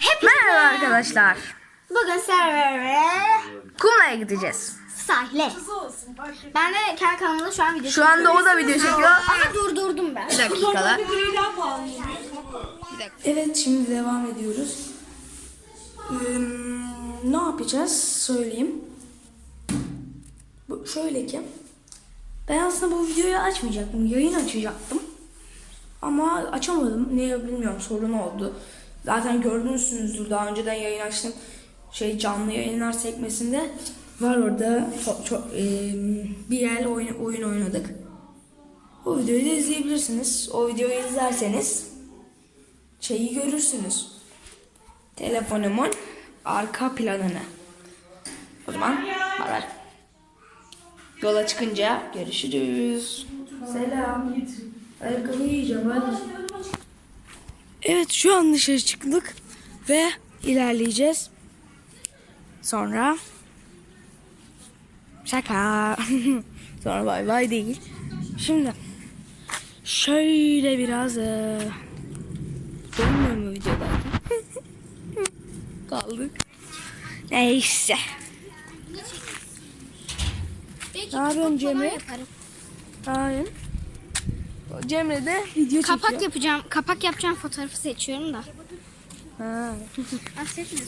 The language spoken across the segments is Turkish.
Merhaba arkadaşlar. Bugün server'e Kumla'ya gideceğiz. sahile. Ben de kendi kanalımda şu an video Şu anda o da video çekiyor. Ama durdurdum ben. Bir dakikalar. Evet şimdi devam ediyoruz. Ee, ne yapacağız söyleyeyim. Bu, şöyle ki ben aslında bu videoyu açmayacaktım. Yayın açacaktım. Ama açamadım. Niye bilmiyorum sorun oldu. Zaten gördünüzdür daha önceden yayın açtım. Şey canlı yayınlar sekmesinde var orada çok, çok, e, bir yer oyun, oyun oynadık. O videoyu da izleyebilirsiniz. O videoyu izlerseniz şeyi görürsünüz. Telefonumun arka planını. O zaman haber. Yola çıkınca görüşürüz. Selam. Ayakkabı yiyeceğim hadi. Evet şu an dışarı çıktık ve ilerleyeceğiz. Sonra şaka. Sonra bay bay değil. Şimdi şöyle biraz eee Görünmüyor mu videodayken? Kaldık. Neyse. Ne yapıyorsun yaparım. Hayır. Cemre de video Kapak çekiyor. yapacağım. Kapak yapacağım fotoğrafı seçiyorum da. Ha. Seçmedim.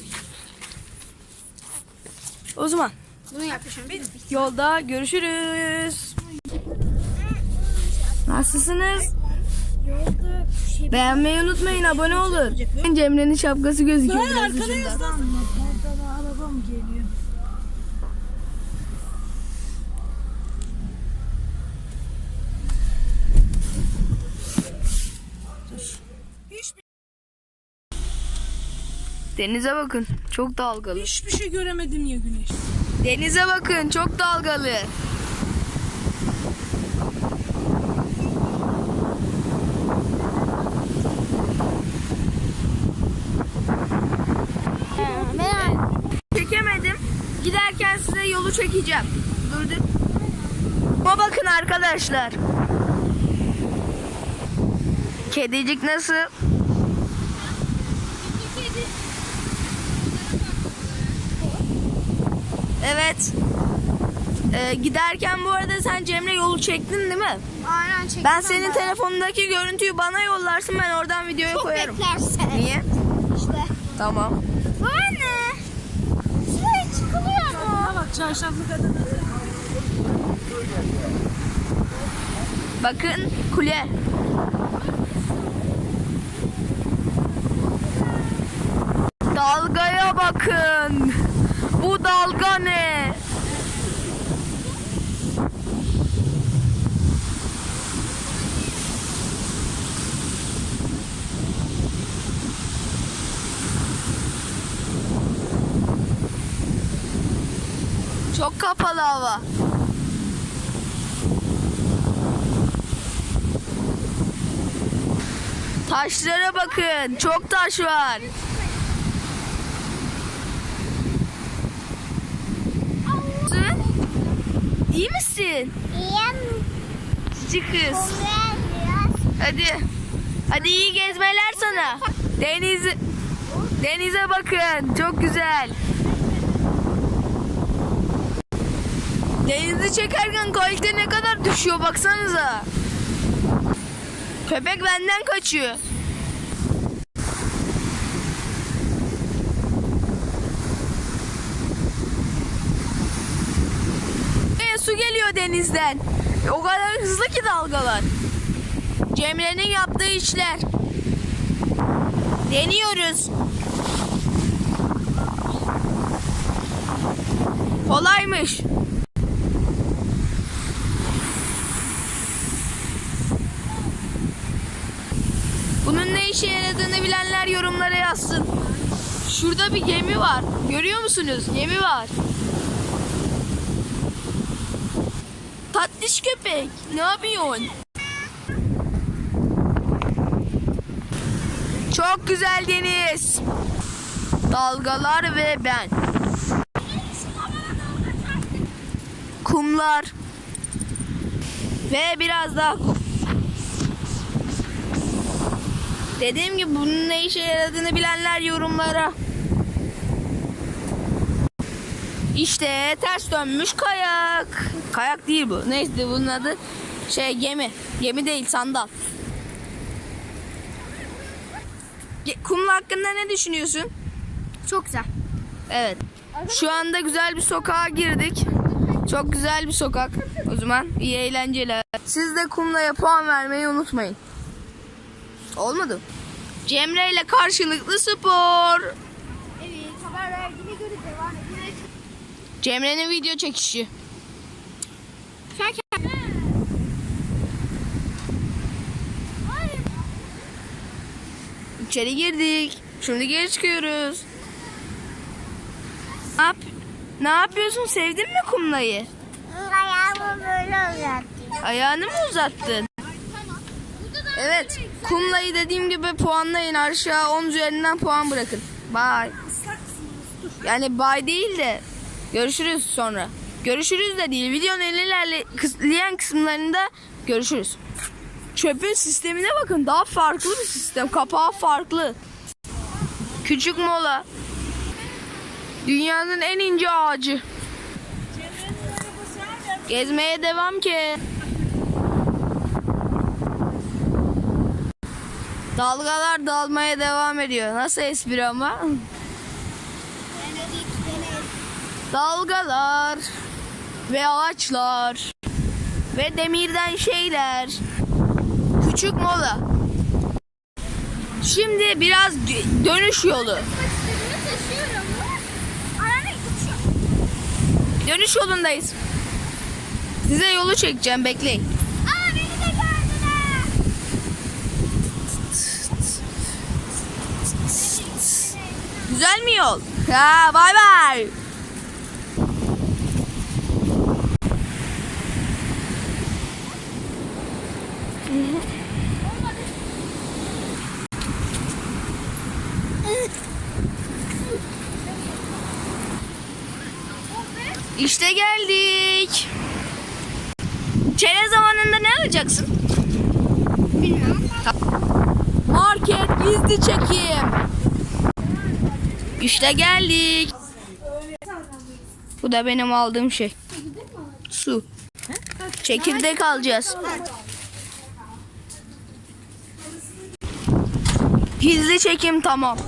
O zaman Bunu yapacağım. yolda görüşürüz. Nasılsınız? Beğenmeyi unutmayın, abone olun. Cemre'nin şapkası gözüküyor biraz ucundan. Denize bakın, çok dalgalı. Hiçbir şey göremedim ya güneş. Denize bakın, çok dalgalı. Çekemedim. Giderken size yolu çekeceğim. Durduk. Ama bakın arkadaşlar. Kedicik nasıl? Evet. Ee, giderken bu arada sen Cemre yolu çektin değil mi? Aynen çektim. Ben senin telefonundaki görüntüyü bana yollarsın ben oradan videoya Çok koyarım. beklersen. Niye? İşte. Tamam. Anne. Şuraya çıkılıyor mu? Bak çarşaflı kadın. Bakın kule. Dalgaya bakın. Dalga ne? Çok kapalı hava. Taşlara bakın. Çok taş var. Sen? İyi misin? İyiyim. Cici kız. Hadi. Hadi iyi gezmeler sana. Deniz Denize bakın. Çok güzel. Denizi çekerken kalite ne kadar düşüyor baksanıza. Köpek benden kaçıyor. E, denizden. O kadar hızlı ki dalgalar. Cemre'nin yaptığı işler. Deniyoruz. Kolaymış. Bunun ne işe yaradığını bilenler yorumlara yazsın. Şurada bir gemi var. Görüyor musunuz? Gemi var. Tatlış köpek. Ne yapıyorsun? Çok güzel deniz. Dalgalar ve ben. Kumlar. Ve biraz daha kum. Dediğim gibi bunun ne işe yaradığını bilenler yorumlara. İşte ters dönmüş kayak. Kayak değil bu. Neyse bunun adı şey gemi. Gemi değil sandal. Kumlu hakkında ne düşünüyorsun? Çok güzel. Evet. Şu anda güzel bir sokağa girdik. Çok güzel bir sokak. O zaman iyi eğlenceler. Siz de kumlaya puan vermeyi unutmayın. Olmadı. Cemre ile karşılıklı spor. Evet haber verdiğine göre devam ediyoruz. Cemre'nin video çekişi. İçeri girdik. Şimdi geri çıkıyoruz. Ne, yap ne yapıyorsun? Sevdin mi kumlayı? Ayağımı böyle uzattım. Ayağını mı uzattın? Evet. Kumlayı dediğim gibi puanlayın. Aşağı 10 üzerinden puan bırakın. Bye. Yani bye değil de görüşürüz sonra. Görüşürüz de değil. Videonun ilerle- ilerleyen kısımlarında görüşürüz. Çöpün sistemine bakın. Daha farklı bir sistem. Kapağı farklı. Küçük mola. Dünyanın en ince ağacı. Gezmeye devam ki. Dalgalar dalmaya devam ediyor. Nasıl espri ama? Dalgalar ve ağaçlar ve demirden şeyler. Küçük mola. Şimdi biraz dö- dönüş yolu. Dönüş yolundayız. Size yolu çekeceğim bekleyin. Aa beni de gördüler. Güzel mi yol? Ha bay bay. İşte geldik. Çene zamanında ne alacaksın? Bilmiyorum. Market gizli çekim. İşte geldik. Bu da benim aldığım şey. Su. Çekirdek alacağız. Gizli çekim tamam.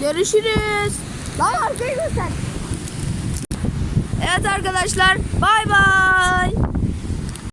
Görüşürüz. Lan arkayı göster. Evet arkadaşlar. Bay bay.